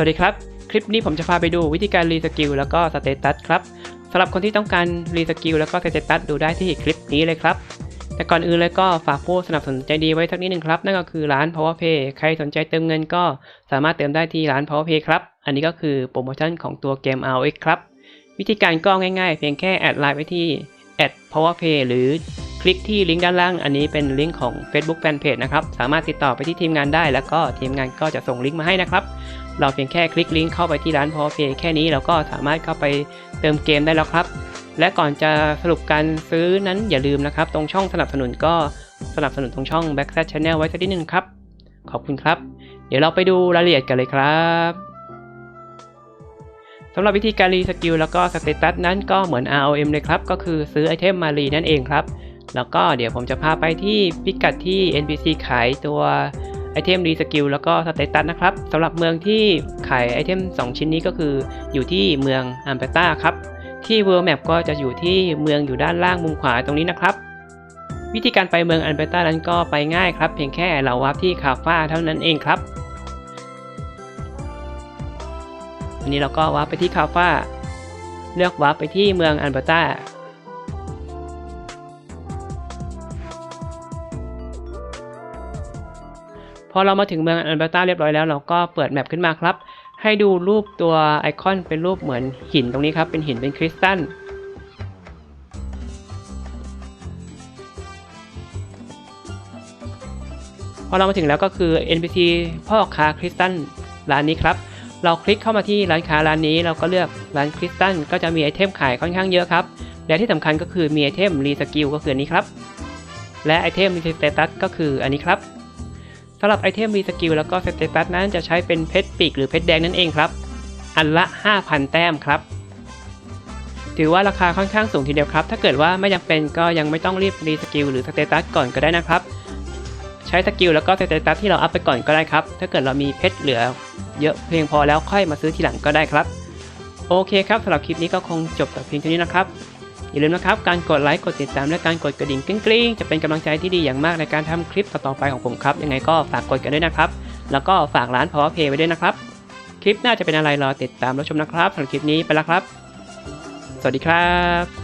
วัสดีครับ คลิปนี้ผมจะพาไปดูวิธีการรีสกิลแล้วก็สเตตัสครับสำหรับคนที่ต้องการรีสกิลแล้วก็สเตตัสดูได้ที่คลิปนี้เลยครับ แต่ก่อนอื่นเลยก็ฝากผู้สนับสนุนใจดีไว้สักนิดนึงครับ นั่นก็คือร้าน powerpay ใครสนใจเติมเงินก็สามารถเติมได้ที่ร้าน powerpay ครับ อันนี้ก็คือโปรโมชั่นของตัวเกม RX ครับ วิธีการก็ง่ายๆ เพียงแค่แอดไลน์ไปที่ powerpay หรือคลิกที่ลิงก์ด้านล่าง อันนี้เป็นลิงก์ของ Facebook Fanpage นะครับ สามารถติดต่อไปที่ทีมงานได้ แล้วก็ทีมงานก็จะส่งลิงก์มาให้นะครับ เราเพียงแค่คลิกลิงก์เข้าไปที่ร้าน powerpay แค่นี้เราก็สามารถเข้าไปเติมเกมได้แล้วครับ และก่อนจะสรุปการซื้อนั้นอย่าลืมนะครับ ตรงช่องสนับสนุนก็สนับสนุนตรงช่อง Backset Channel ไว้สักนิดนึงครับ ขอบคุณครับ เดี๋ยวเราไปดูรายละเอียดกันเลยครับสำหรับวิธีการรีสกิลแล้วก็สเตตัสนั้นก็เหมือน ROM เลยครับ ก็คือซื้อไอเทมมารีนั่นเองครับ แล้วก็เดี๋ยวผมจะพาไปที่พิกัดที่ NPC ขายตัว ไอเทมรีสกิลแล้วก็สเตตัสนะครับสำหรับเมืองที่ขายไอเทม 2 ชิ้นนี้ก็คืออยู่ที่เมืองอัมเปต้าครับ ที่ World Map ก็จะอยู่ที่เมืองอยู่ด้านล่างมุมขวาตรงนี้นะครับ วิธีการไปเมืองอันเปต้านั้นก็ไปง่ายครับ เพียงแค่เราวาร์ปที่คาฟ้าเท่านั้นเองครับอันนี้เราก็วาร์ปไปที่คาฟ้า เลือกวาร์ปไปที่เมืองอันเปต้า พอเรามาถึงเมืองอันเปต้าเรียบร้อยแล้วเราก็เปิดแมปขึ้นมาครับ ให้ดูรูปตัวไอคอนเป็นรูปเหมือนหินตรงนี้ครับ เป็นหินเป็นคริสตัลพอเรามาถึงแล้วก็คือ NPC พ่อค้าคริสตัลร้านนี้ครับ เราคลิกเข้ามาที่ร้านค้าร้านนี้ เราก็เลือกร้านคริสตัลก็จะมีไอเทมขายค่อนข้างเยอะครับ และที่สำคัญก็คือมีไอเทมรีสกิลก็คืออันนี้ครับ และไอเทมรีสเตตัสก็คืออันนี้ครับ สำหรับไอเทมรีสกิลแล้วก็สเตตัสนั้นจะใช้เป็นเพชรปีกหรือเพชรแดงนั่นเองครับ อันละ 5,000 แต้มครับ ถือว่าราคาค่อนข้างสูงทีเดียวครับ ถ้าเกิดว่าไม่จำเป็นก็ยังไม่ต้องรีบรีสกิลหรือสเตตัสก่อนก็ได้นะครับ ใช้สกิลแล้วก็สเตตัสที่เราอัพไปก่อนก็ได้ครับ ถ้าเกิดเรามีเพชรเหลือ เยอะเพียงพอแล้วค่อยมาซื้อทีหลังก็ได้ครับ โอเคครับสำหรับคลิปนี้ก็คงจบแต่เพียงเท่านี้นะครับ อย่าลืมนะครับ การกดไลค์กดติดตามและการกดกระดิ่งกริ๊งๆ จะเป็นกำลังใจที่ดีอย่างมากในการทำคลิปต่อๆไปของผมครับ ยังไงก็ฝากกดกันด้วยนะครับ แล้วก็ฝากร้าน powerpay ไว้ด้วยนะครับ คลิปหน้าจะเป็นอะไรรอติดตามรับชมนะครับสำหรับคลิปนี้ไปแล้วครับ สวัสดีครับ